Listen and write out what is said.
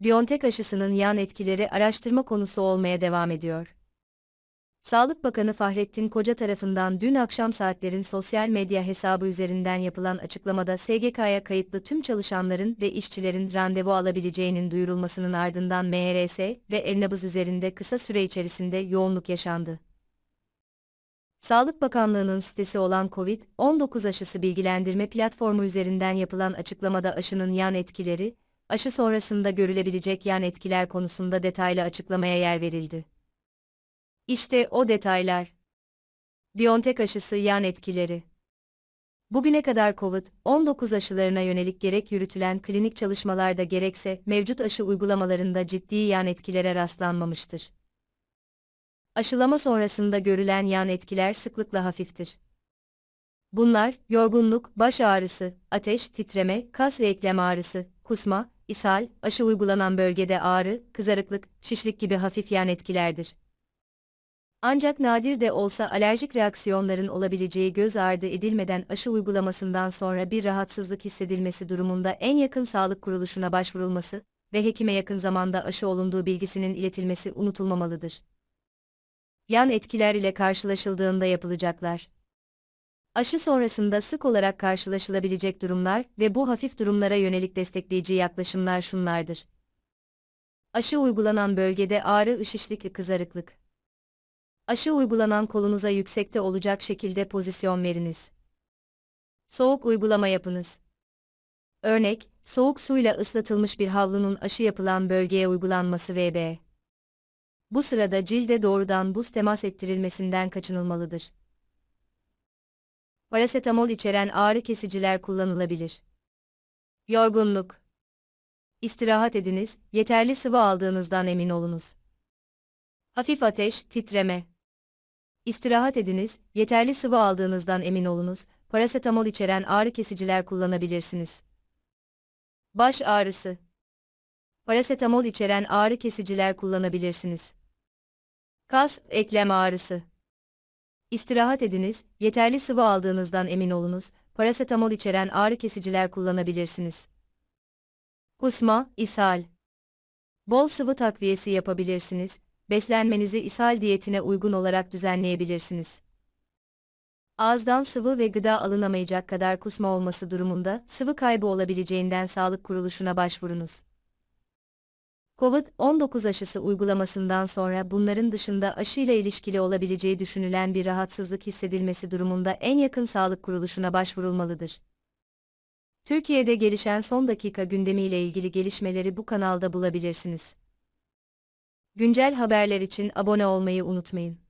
BioNTech aşısının yan etkileri araştırma konusu olmaya devam ediyor. Sağlık Bakanı Fahrettin Koca tarafından dün akşam saatlerin sosyal medya hesabı üzerinden yapılan açıklamada SGK'ya kayıtlı tüm çalışanların ve işçilerin randevu alabileceğinin duyurulmasının ardından MRS ve Elnabız üzerinde kısa süre içerisinde yoğunluk yaşandı. Sağlık Bakanlığı'nın sitesi olan COVID-19 aşısı bilgilendirme platformu üzerinden yapılan açıklamada aşının yan etkileri, aşı sonrasında görülebilecek yan etkiler konusunda detaylı açıklamaya yer verildi. İşte o detaylar. BioNTech aşısı yan etkileri. Bugüne kadar COVID-19 aşılarına yönelik gerek yürütülen klinik çalışmalarda gerekse mevcut aşı uygulamalarında ciddi yan etkilere rastlanmamıştır. Aşılama sonrasında görülen yan etkiler sıklıkla hafiftir. Bunlar, yorgunluk, baş ağrısı, ateş, titreme, kas ve eklem ağrısı, kusma, ishal, aşı uygulanan bölgede ağrı, kızarıklık, şişlik gibi hafif yan etkilerdir. Ancak nadir de olsa alerjik reaksiyonların olabileceği göz ardı edilmeden aşı uygulamasından sonra bir rahatsızlık hissedilmesi durumunda en yakın sağlık kuruluşuna başvurulması ve hekime yakın zamanda aşı olunduğu bilgisinin iletilmesi unutulmamalıdır. Yan etkiler ile karşılaşıldığında yapılacaklar. Aşı sonrasında sık olarak karşılaşılabilecek durumlar ve bu hafif durumlara yönelik destekleyici yaklaşımlar şunlardır. Aşı uygulanan bölgede ağrı, üşüşlük kızarıklık. Aşı uygulanan kolunuza yüksekte olacak şekilde pozisyon veriniz. Soğuk uygulama yapınız. Örnek, soğuk suyla ıslatılmış bir havlunun aşı yapılan bölgeye uygulanması vb. Bu sırada cilde doğrudan buz temas ettirilmesinden kaçınılmalıdır. Parasetamol içeren ağrı kesiciler kullanılabilir. Yorgunluk. İstirahat ediniz, yeterli sıvı aldığınızdan emin olunuz. Hafif ateş, titreme. İstirahat ediniz, yeterli sıvı aldığınızdan emin olunuz, parasetamol içeren ağrı kesiciler kullanabilirsiniz. Baş ağrısı. Parasetamol içeren ağrı kesiciler kullanabilirsiniz. Kas, eklem ağrısı. İstirahat ediniz, yeterli sıvı aldığınızdan emin olunuz, parasetamol içeren ağrı kesiciler kullanabilirsiniz. Kusma, ishal. Bol sıvı takviyesi yapabilirsiniz, beslenmenizi ishal diyetine uygun olarak düzenleyebilirsiniz. Ağızdan sıvı ve gıda alınamayacak kadar kusma olması durumunda sıvı kaybı olabileceğinden sağlık kuruluşuna başvurunuz. COVID-19 aşısı uygulamasından sonra bunların dışında aşıyla ilişkili olabileceği düşünülen bir rahatsızlık hissedilmesi durumunda en yakın sağlık kuruluşuna başvurulmalıdır. Türkiye'de gelişen son dakika gündemiyle ilgili gelişmeleri bu kanalda bulabilirsiniz. Güncel haberler için abone olmayı unutmayın.